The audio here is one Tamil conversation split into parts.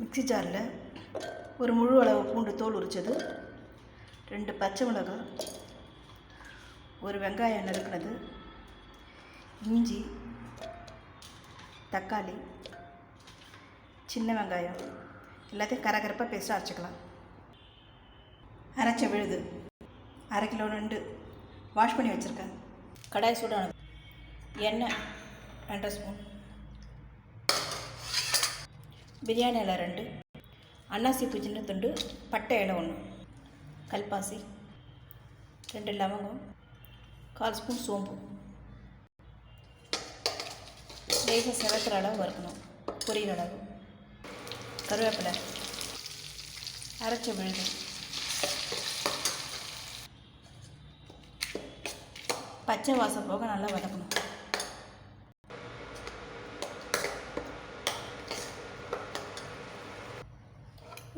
மிக்ஸி ஜாரில் ஒரு முழு அளவு பூண்டு தோல் உரித்தது ரெண்டு பச்சை மிளகாய் ஒரு வெங்காயம் நறுக்கினது இஞ்சி தக்காளி சின்ன வெங்காயம் எல்லாத்தையும் கரகரப்பாக பேஸ்ட்டாக அரைச்சிக்கலாம். அரைச்ச விழுது. அரை கிலோ நண்டு வாஷ் பண்ணி வச்சுருக்கேன். கடாய் சூடானது. எண்ணெய் ரெண்டரை ஸ்பூன். பிரியாணி இலை ரெண்டு அன்னாசி பூ துண்டு பட்டை இலை ஒன்று கல்பாசி ரெண்டு லவங்கம் கால் ஸ்பூன் சோம்பு. லேசாக செவத்துற அளவு வறுக்கணும். பொரியிற அளவு. கருவேப்பிலை அரைச்ச விழுது. பச்சை வாசம் போக நல்லா வதக்கணும்.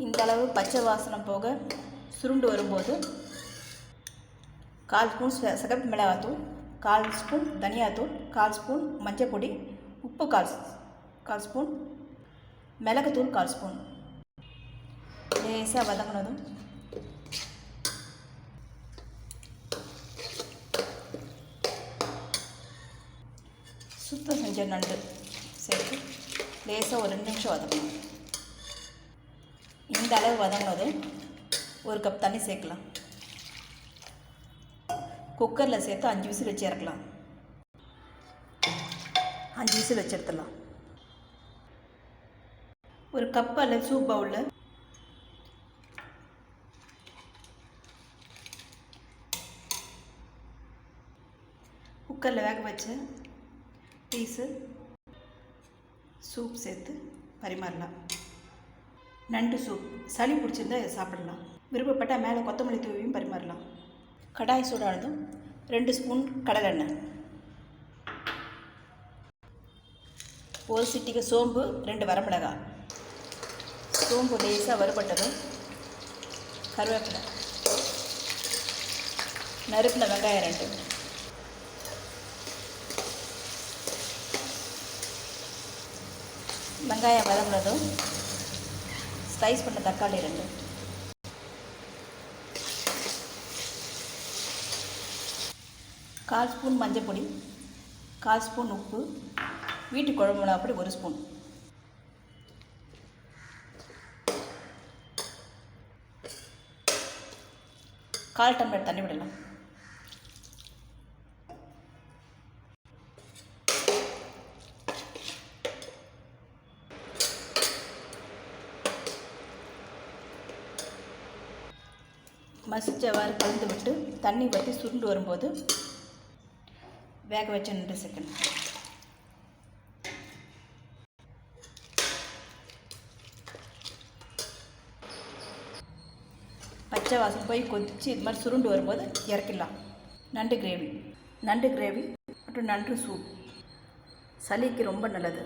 இந்த அளவு பச்சை வாசனை போக சுருண்டு வரும்போது கால் ஸ்பூன் சகப்பு மிளகாத்தூள் கால் ஸ்பூன் தனியாத்தூள் கால் ஸ்பூன் மஞ்சள் பொடி உப்பு கால் கால் ஸ்பூன் மிளகுத்தூள் கால் ஸ்பூன். லேசாக வதங்கினதும் சுத்தம் செஞ்ச நண்டு சேர்த்து லேசாக ஒரு ரெண்டு நிமிஷம் வதக்கணும். இந்த அளவு வதங்கினதும் ஒரு கப் தண்ணி சேர்க்கலாம். குக்கரில் சேர்த்து அஞ்சு விசில் வச்சு இறக்கலாம். அஞ்சு விசில் வச்சு எடுத்துடலாம். ஒரு கப் அல்லது சூப் பவுலில் குக்கரில் வேக வச்ச பீஸு சூப் சேர்த்து பரிமாறலாம். நண்டு சூப் சளி பிடிச்சிருந்தா இதை சாப்பிடலாம். விருப்பப்பட்டால் மேலே கொத்தமல்லி தூவியும் பரிமாறலாம். கடாய் சூடானதும் ரெண்டு ஸ்பூன் கடலெண்ணெய் ஒரு சிட்டிக்கு சோம்பு ரெண்டு வரமிளகாய். சோம்பு லேசாக வறுபட்டதும் கருவேப்பிலை. நறுப்பில் வெங்காயம் ரெண்டு. வெங்காயம் வதங்கினதும் ஸ்லைஸ் பண்ண தக்காளி ரெண்டு. கால் ஸ்பூன் மஞ்சள் பொடி கால் ஸ்பூன் உப்பு வீட்டு குழம்பு மிளகா பொடி ஒரு ஸ்பூன். கால் டம்ளர் தண்ணி விடலாம். மசிச்சவாறு கலந்து விட்டு தண்ணி வற்றி சுருண்டு வரும்போது வேக வச்ச நண்டு செகண்ட். பச்சை வாசம் போய் கொதிச்சு இது மாதிரி சுருண்டு வரும்போது இறக்கிடலாம். நண்டு கிரேவி. நண்டு கிரேவி மற்றும் நண்டு சூப். சளிக்கு ரொம்ப நல்லது.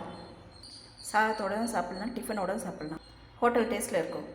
சாதத்தோடவும் சாப்பிட்லாம் டிஃபனோட சாப்பிட்லாம். ஹோட்டல் டேஸ்ட்டில் இருக்கும்.